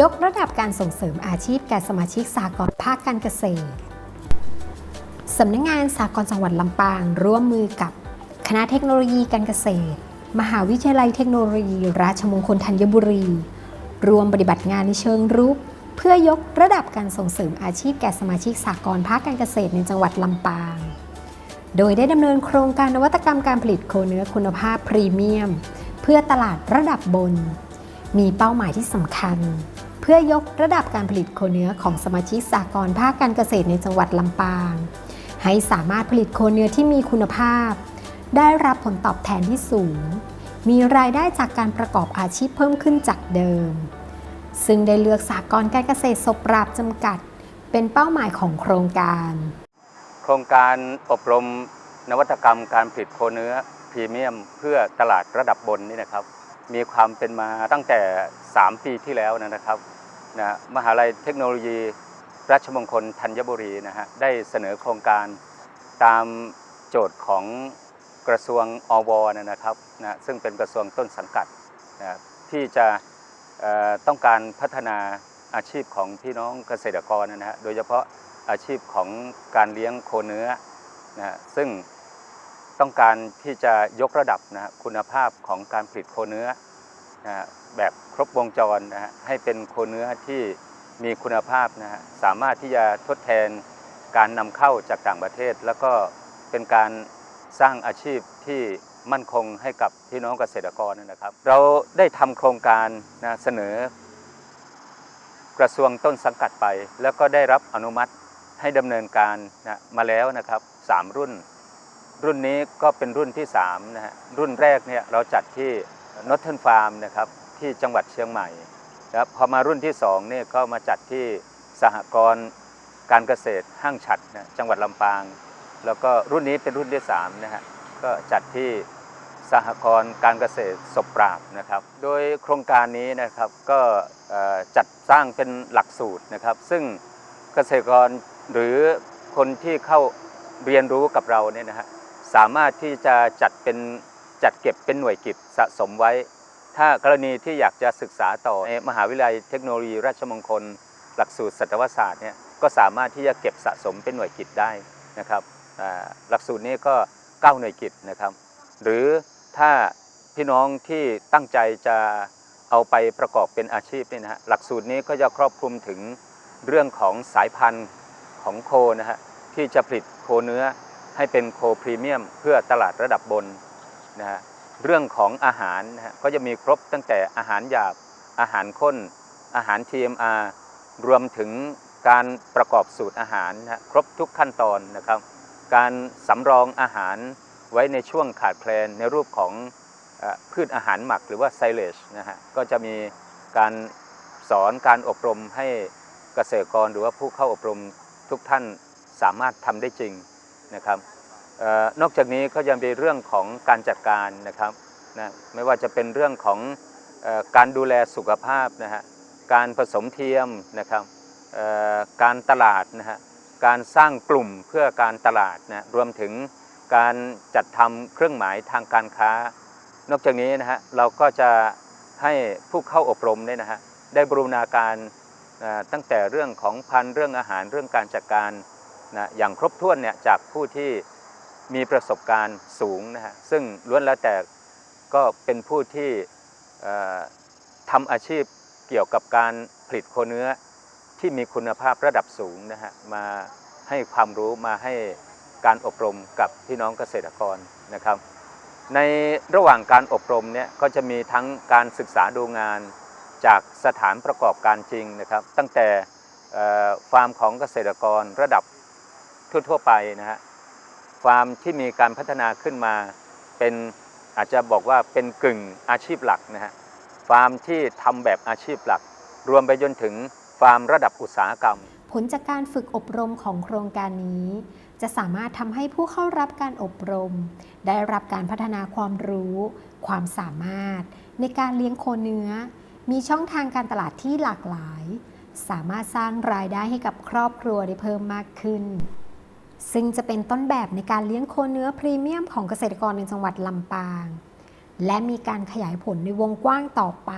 ยกระดับการส่งเสริมอาชีพแก่สมาชิกสากลภาคการเกษตร สำนักงานสากลจังหวัดลำปางร่วมมือกับคณะเทคโนโลยีการเกษตร มหาวิทยาลัยเทคโนโลยี ราชมงคลธัญบุรีรวมปฏิบัติงานในเชิงรุก เพื่อยกระดับการส่งเสริมอาชีพแก่สมาชิกสากลภาคการเกษตรในจังหวัดลำปาง โดยได้ดำเนินโครงการนวัตกรรมการผลิตโคเนื้อคุณภาพพรีเมียม เพื่อตลาดระดับบน มีเป้าหมายที่สำคัญ เพื่อยกระดับการผลิตโคเนื้อของสมาชิกสากลภาคการเกษตรในจังหวัดลำปาง ให้สามารถผลิตโคเนื้อที่มีคุณภาพ ได้รับผลตอบแทนที่สูง มีรายได้จากการประกอบอาชีพเพิ่มขึ้นจากเดิม ซึ่งได้เลือกสากลการเกษตรศพปราบจำกัด เป็นเป้าหมายของโครงการ โครงการอบรมนวัตกรรมการผลิตโคเนื้อพรีเมียม เพื่อตลาดระดับบนนี่นะครับ มีความเป็นมาตั้งแต่ 3 ปีที่แล้วนะครับนะมหาลัยเทคโนโลยี ราชมงคลธัญบุรีนะฮะได้เสนอโครงการตามโจทย์ของกระทรวงอวนะนะครับนะซึ่งเป็นกระทรวงต้นสังกัดนะที่จะต้องการพัฒนาอาชีพของพี่น้องเกษตรกรนะฮะโดยเฉพาะอาชีพของการเลี้ยงโคเนื้อนะซึ่งต้องการที่จะยกระดับนะคุณภาพของการผลิตโคเนื้อนะแบบครบวงจรนะฮะให้เป็นโคเนื้อที่ มีคุณภาพนะฮะสามารถที่จะทดแทนการนำเข้าจากต่างประเทศ แล้วก็เป็นการสร้างอาชีพที่มั่นคงให้กับพี่น้องเกษตรกรนะครับ เราได้ทำโครงการนะเสนอกระทรวงต้นสังกัดไป แล้วก็ได้รับอนุมัติให้ดำเนินการนะมาแล้วนะครับสามรุ่น รุ่นนี้ก็เป็นรุ่นที่3นะฮะรุ่นแรกเนี่ยเราจัดที่นอตเทิร์นฟาร์มนะครับที่จังหวัดเชียงใหม่ ครับพอมารุ่นที่2เนี่ยก็มาจัดที่สหกรณ์การเกษตรห้างฉัดนะจังหวัดลำปาง แล้วก็รุ่นนี้เป็นรุ่นที่3นะฮะก็จัดที่สหกรณ์การเกษตรศพปราบนะครับ โดยโครงการนี้นะครับก็จัดสร้างเป็นหลักสูตรนะครับ ซึ่งเกษตรกรหรือคนที่เข้าเรียนรู้กับเราเนี่ยนะฮะสามารถที่จะจัดเป็นจัดเก็บเป็นหน่วยกิจสะสมไว้ ถ้ากรณีที่อยากจะศึกษาต่อในมหาวิทยาลัยเทคโนโลยีราชมงคล หลักสูตรสัตวศาสตร์เนี่ยก็สามารถที่จะเก็บสะสมเป็นหน่วยกิจได้นะครับหลักสูตรนี้ก็ 9 หน่วยกิจนะครับ หรือถ้าพี่น้องที่ตั้งใจจะเอาไปประกอบเป็นอาชีพนี่นะฮะหลักสูตรนี้ก็จะครอบคลุมถึงเรื่องของสายพันธุ์ของโคนะฮะที่จะผลิตโคเนื้อให้เป็นโคพรีเมียม เพื่อตลาดระดับบนนะฮะ เรื่องของอาหารนะฮะก็จะมีครบตั้งแต่อาหารหยาบ อาหารข้น อาหาร TMR รวมถึงการประกอบสูตรอาหารนะครบทุกขั้นตอนนะครับ การสำรองอาหารไว้ในช่วงขาดแคลนในรูปของอพืชอาหารหมักหรือว่าไซเลชนะฮะก็จะมีการสอนการอบรมให้เกษตรกรหรือว่าผู้เข้าอบรมทุกท่านสามารถทำได้จริงนะครับ นอกจากนี้ก็ยังมีเรื่องของการจัดการนะครับนะไม่ว่าจะเป็นเรื่องของออการดูแลสุขภาพนะฮะการผสมเทียมนะครับการตลาดนะฮะการสร้างกลุ่มเพื่อการตลาดนะรวมถึงการจัดทำเครื่องหมายทางการค้า นอกจากนี้นะฮะเราก็จะให้ผู้เข้าอบรมเนี่ยนะฮะได้บรูณาการตั้งแต่เรื่องของพันเรื่องอาหารเรื่องการจัดการนะอย่างครบถ้วนเนี่ยจากผู้ที่ มีประสบการณ์สูงนะฮะซึ่งล้วนแล้วแต่ก็เป็นผู้ที่ทำอาชีพเกี่ยวกับการผลิตโคเนื้อที่มีคุณภาพระดับสูงนะฮะมาให้ความรู้มาให้การอบรมกับพี่น้องเกษตรกรนะครับ ในระหว่างการอบรมเนี่ยก็จะมีทั้งการศึกษาดูงานจากสถานประกอบการจริงนะครับ ตั้งแต่ฟาร์มของเกษตรกรระดับทั่วๆไปนะฮะ ฟาร์มที่มีการพัฒนาขึ้นมา เป็นอาจจะบอกว่าเป็นกึ่งอาชีพหลักนะฮะฟาร์มที่ทำแบบอาชีพหลัก รวมไปจนถึงฟาร์มระดับอุตสาหกรรม ผลจากการฝึกอบรมของโครงการนี้ จะสามารถทำให้ผู้เข้ารับการอบรม ได้รับการพัฒนาความรู้ ความสามารถ ในการเลี้ยงโคเนื้อ มีช่องทางการตลาดที่หลากหลาย สามารถสร้างรายได้ให้กับครอบครัวได้เพิ่มมากขึ้น ซึ่งจะเป็นต้นแบบในการเลี้ยงโคเนื้อพรีเมียมของเกษตรกรในจังหวัดลำปาง และมีการขยายผลในวงกว้างต่อไป